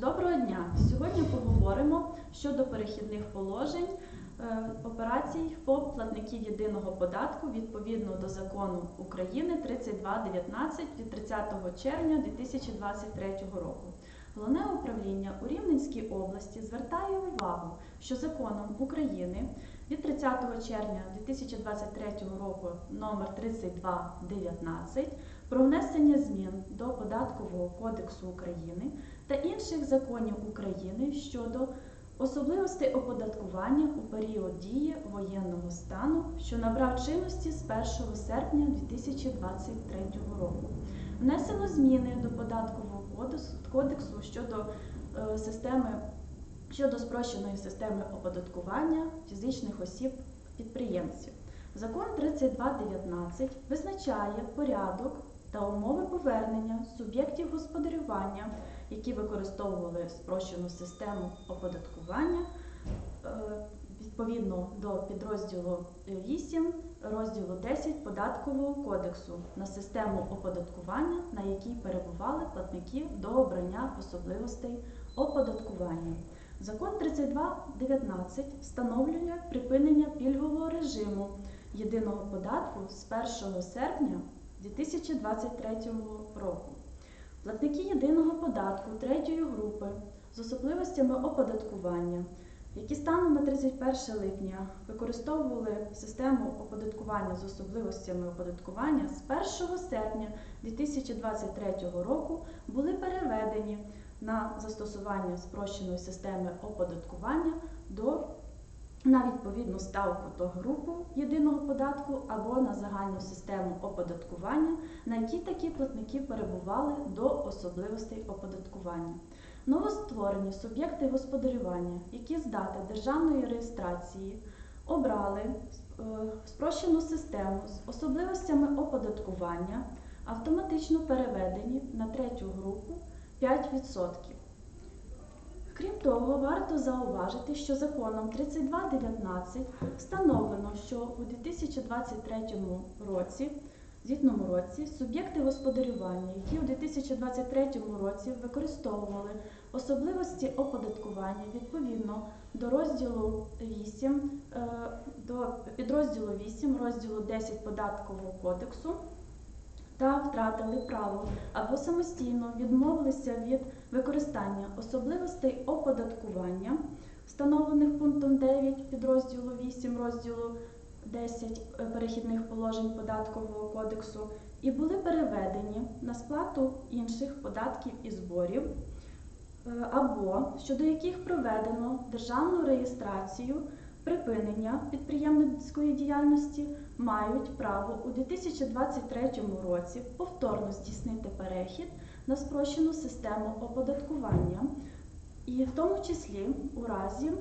Доброго дня! Сьогодні поговоримо щодо перехідних положень е, операцій по платників єдиного податку відповідно до закону України 3219 від 30 червня 2023 року. Головне управління у Рівненській області звертає увагу, що законом України від 30 червня 2023 року номер 3219 про внесення змін до Податкового кодексу України та інших законів України щодо особливостей оподаткування у період дії воєнного стану, що набрав чинності з 1 серпня 2023 року. Внесено зміни до податкового кодексу- щодо е, системи щодо спрощеної системи оподаткування фізичних осіб підприємців. Закон 3219 визначає порядок та умови повернення суб'єктів господарювання, які використовували спрощену систему оподаткування е, відповідно до підрозділу 8 розділу 10 податкового кодексу на систему оподаткування, на якій перебували платники до обрання особливостей оподаткування. Закон 3219 встановлює припинення пільгового режиму єдиного податку з 1 серпня 2023 року. Платники єдиного податку третьої групи з особливостями оподаткування, які станом на 31 липня використовували систему оподаткування з особливостями оподаткування з 1 серпня 2023 року, були переведені на застосування спрощеної системи оподаткування до на відповідну ставку до групу єдиного податку або на загальну систему оподаткування, на якій такі платники перебували до особливостей оподаткування. Новостворені суб'єкти господарювання, які з дати державної реєстрації обрали е, спрощену систему з особливостями оподаткування, автоматично переведені на третю групу 5%. Крім того, варто зауважити, що законом 3219 встановлено, що у 2023 році, звітному році, суб'єкти господарювання, які у 2023 році використовували особливості оподаткування відповідно до розділу 8, е, до підрозділу 8, розділу 10 податкового кодексу та втратили право або самостійно відмовилися від використання особливостей оподаткування, встановлених пунктом 9 підрозділу 8 розділу 10 е, перехідних положень податкового кодексу і були переведені на сплату інших податків і зборів, е, або щодо яких проведено державну реєстрацію припинення підприємницької діяльності мають право у 2023 році повторно здійснити перехід на спрощену систему оподаткування, і в тому числі у разі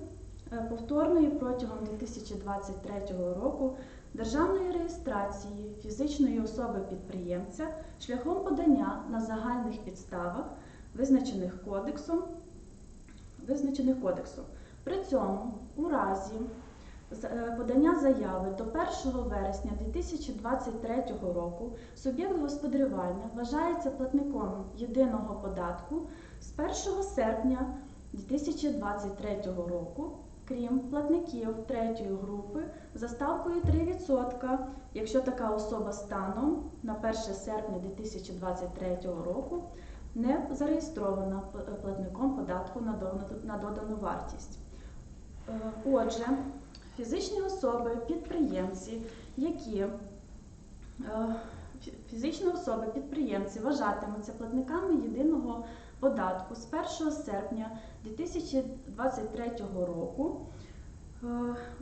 е, повторної протягом 2023 року державної реєстрації фізичної особи підприємця шляхом подання на загальних підставах, визначених кодексом, визначених кодексом. При цьому у разі е, подання заяви до 1 вересня 2023 року суб'єкт господарювання вважається платником єдиного податку з 1 серпня 2023 року, крім платників третьої групи за ставкою 3%, якщо така особа станом на 1 серпня 2023 року не зареєстрована платником податку на додану вартість. Е, Отже, фізичні особи, підприємці, які е, фізичні особи, підприємці вважатимуться платниками єдиного податку з 1 серпня 2023 року е,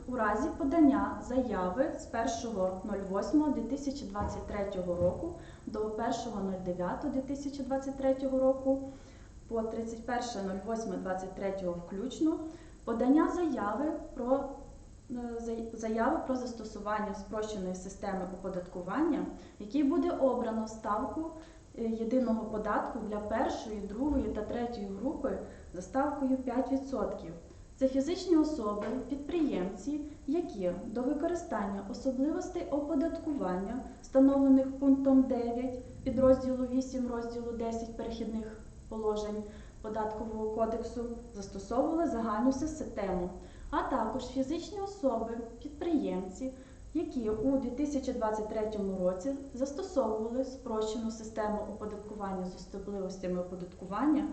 у разі подання заяви з 1.08.2023 року до 1.09.2023 року по 31.08.23 включно подання заяви про е, заяви про застосування спрощеної системи оподаткування, який буде обрано ставку е, єдиного податку для першої, другої та третьої групи за ставкою 5%. Це фізичні особи, підприємці, які до використання особливостей оподаткування, встановлених пунктом 9 підрозділу 8 розділу 10 перехідних положень податкового кодексу застосовували загальну систему, а також фізичні особи, підприємці, які у 2023 році застосовували спрощену систему оподаткування з особливостями оподаткування,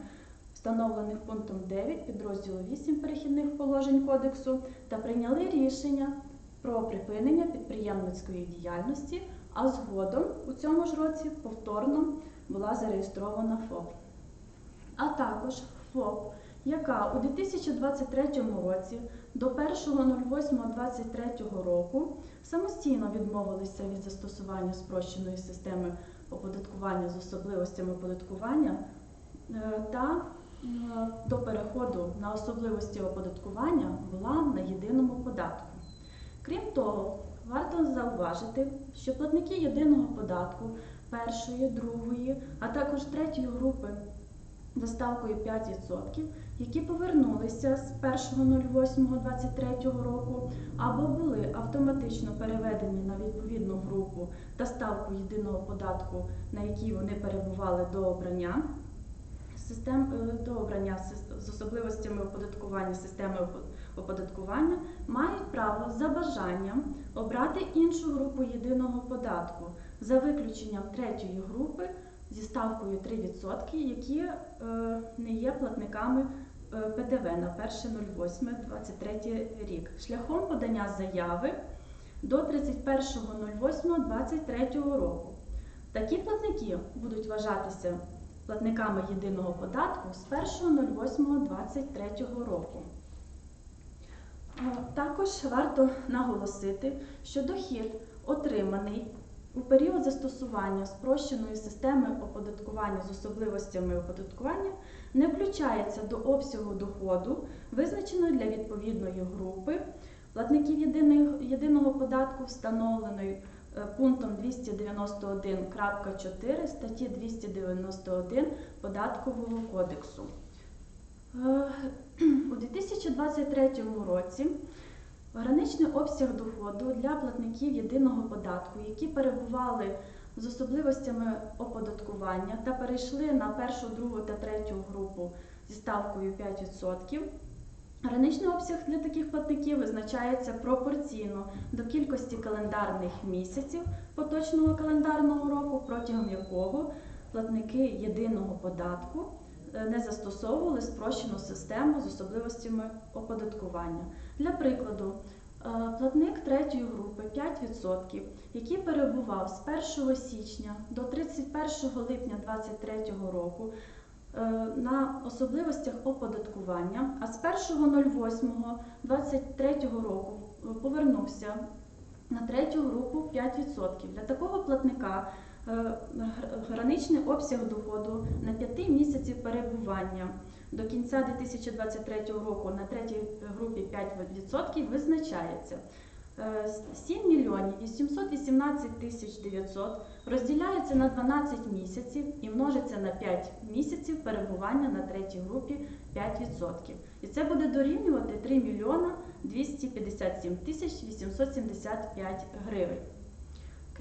встановлених пунктом 9 підрозділу 8 перехідних положень кодексу, та прийняли рішення про припинення підприємницької діяльності, а згодом у цьому ж році повторно була зареєстрована ФОП. А також ФОП, яка у 2023 році до 1.08.23 року самостійно відмовилися від застосування спрощеної системи оподаткування з особливостями оподаткування е, та е, до переходу на особливості оподаткування була на єдиному податку. Крім того, варто зауважити, що платники єдиного податку першої, другої, а також третьої групи за ставкою 5%, які повернулися з 1.08.23 року або були автоматично переведені на відповідну групу та ставку єдиного податку, на якій вони перебували до обрання систем е, до обрання з особливостями оподаткування системи оподаткування, мають право за бажанням обрати іншу групу єдиного податку за виключенням третьої групи зі ставкою 3%, які е, не є платниками е, ПДВ на 1.08.23 рік, шляхом подання заяви до 31.08.23 року. Такі платники будуть вважатися платниками єдиного податку з 1.08.23 року. Е, Також варто наголосити, що дохід, отриманий у період застосування спрощеної системи оподаткування з особливостями оподаткування, не включається до обсягу доходу, визначеної для відповідної групи платників єдиного податку, встановленої е, пунктом 291.4 статті 291 Податкового кодексу. Е, У 2023 році граничний обсяг доходу для платників єдиного податку, які перебували з особливостями оподаткування та перейшли на першу, другу та третю групу зі ставкою 5%, Граничний обсяг для таких платників визначається пропорційно до кількості календарних місяців поточного календарного року, протягом якого платники єдиного податку е, не застосовували спрощену систему з особливостями оподаткування. Для прикладу, е, платник третьої групи 5%, який перебував з 1 січня до 31 липня 2023 року е, на особливостях оподаткування, а з 1.08.23 року е, повернувся на третю групу 5%. Для такого платника граничний обсяг доходу на 5 місяців перебування до кінця 2023 року на третій групі 5% визначається е, 7 мільйонів 818 тисяч 900 розділяється на 12 місяців і множиться на 5 місяців перебування на третій групі 5%. І це буде дорівнювати 3 мільйона 257 тисяч 875 гривень.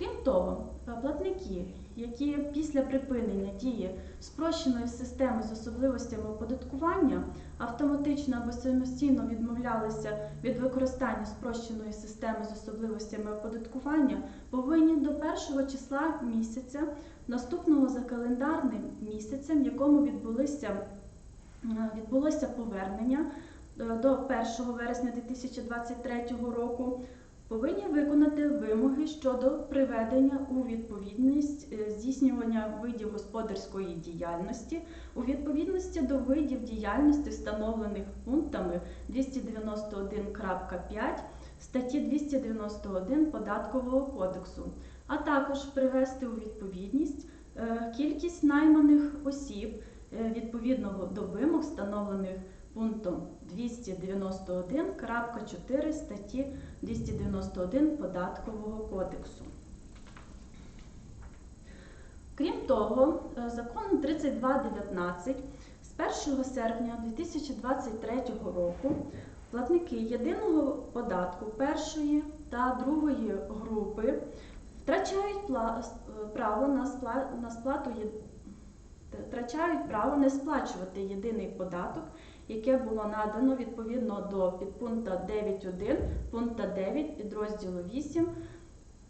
Крім того, платники, які після припинення дії спрощеної системи з особливостями оподаткування автоматично або самостійно відмовлялися від використання спрощеної системи з особливостями оподаткування, повинні до першого числа місяця, наступного за календарним місяцем, в якому відбулися, відбулося повернення е, до 1 вересня 2023 року, повинні виконати вимоги щодо приведення у відповідність е, здійснювання видів господарської діяльності у відповідності до видів діяльності, встановлених пунктами 291.5 статті 291 Податкового кодексу, а також привести у відповідність е, кількість найманих осіб е, відповідно до вимог, встановлених пунктом 291.4 статті 291 Податкового кодексу. Крім того, е, законом 3219 з 1 серпня 2023 року платники єдиного податку першої та другої групи втрачають е, право на сплату втрачають право не сплачувати єдиний податок, яке було надано відповідно до підпункта 9.1 пункта 9 підрозділу 8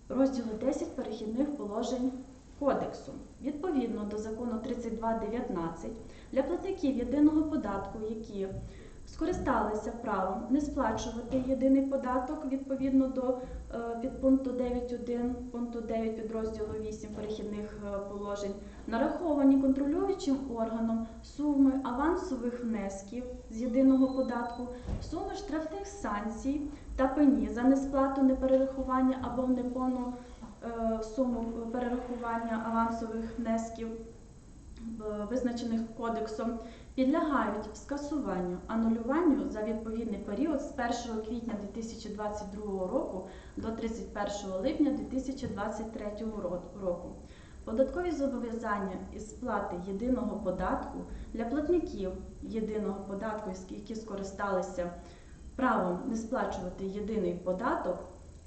розділу 10 перехідних положень кодексу. Відповідно до закону 32.19 для платників єдиного податку, які скористалися правом не сплачувати єдиний податок відповідно до е, підпункту 9.1 пункту 9 підрозділу 8 перехідних е, положень, нараховані контролюючим органом суми авансових внесків з єдиного податку, суми штрафних санкцій та пені за несплату неперерахування або неповну е, суму перерахування авансових внесків, визначених кодексом, підлягають скасуванню, анулюванню за відповідний період з 1 квітня 2022 року до 31 липня 2023 року. Податкові зобов'язання із сплати єдиного податку для платників єдиного податку, які скористалися правом не сплачувати єдиний податок,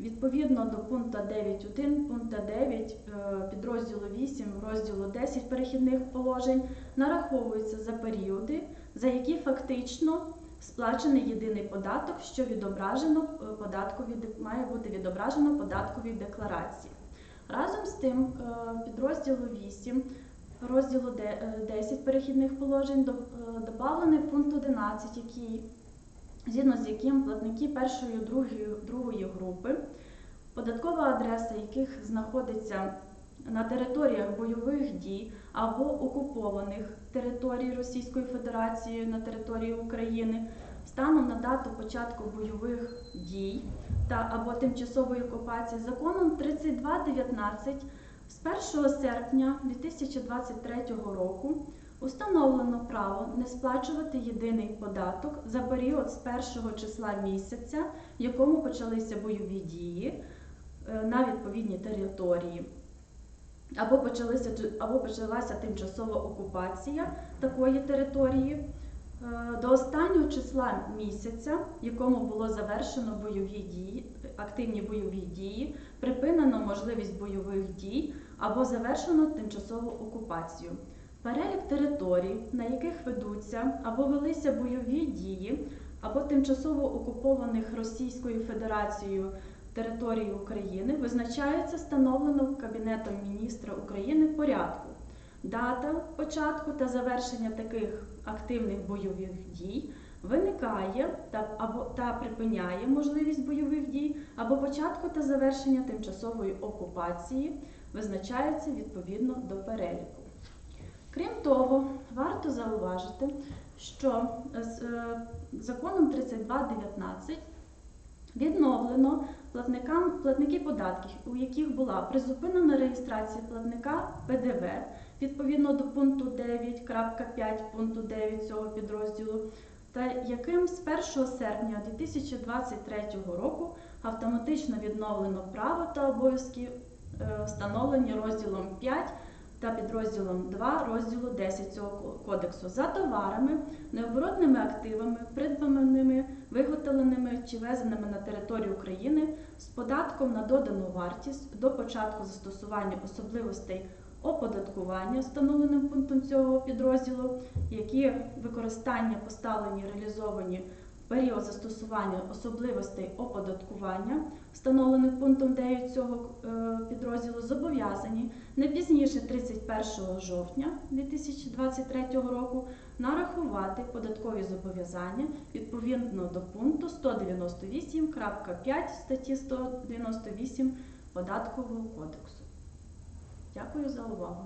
відповідно до пункту 9.1, пункту 9 е, підрозділу 8, розділу 10 перехідних положень нараховуються за періоди, за які фактично сплачений єдиний податок, що відображено е, податкові має бути відображено податковій декларації. Разом з тим, е, підрозділу 8, розділу де- е, 10 перехідних положень до- добавлений пункт 11, який згідно з яким платники першої другої, другої групи, податкова адреса яких знаходиться на територіях бойових дій або окупованих територій Російської Федерації на території України станом на дату початку бойових дій та або тимчасової окупації законом 3219 з 1 серпня 2023 року Установлено право не сплачувати єдиний податок за період з першого числа місяця, в якому почалися бойові дії е, на відповідній території, або, почалися, або почалася тимчасова окупація такої території, е, до останнього числа місяця, в якому було завершено бойові дії, активні бойові дії, припинено можливість бойових дій або завершено тимчасову окупацію. Перелік територій, на яких ведуться або велися бойові дії, або тимчасово окупованих Російською Федерацією території України, визначається встановлено Кабінетом міністра України порядку. Дата початку та завершення таких активних бойових дій виникає та, або, та припиняє можливість бойових дій, або початку та завершення тимчасової окупації визначається відповідно до переліку. Крім того, варто зауважити, що з е, законом 3219 відновлено платникам платники податків, у яких була призупинена реєстрація платника ПДВ відповідно до пункту 9.5 пункту 9 цього підрозділу, та яким з 1 серпня 2023 року автоматично відновлено право та обов'язки, е, встановлені розділом 5 та підрозділом 2 розділу 10 цього кодексу. За товарами, необоротними активами, придбаними, виготовленими чи везеними на територію України з податком на додану вартість до початку застосування особливостей оподаткування, встановленим пунктом цього підрозділу, які використання поставлені реалізовані період застосування особливостей оподаткування, встановлених пунктом 9 цього е, підрозділу, зобов'язані не пізніше 31 жовтня 2023 року нарахувати податкові зобов'язання відповідно до пункту 198.5 статті 198 Податкового кодексу. Дякую за увагу.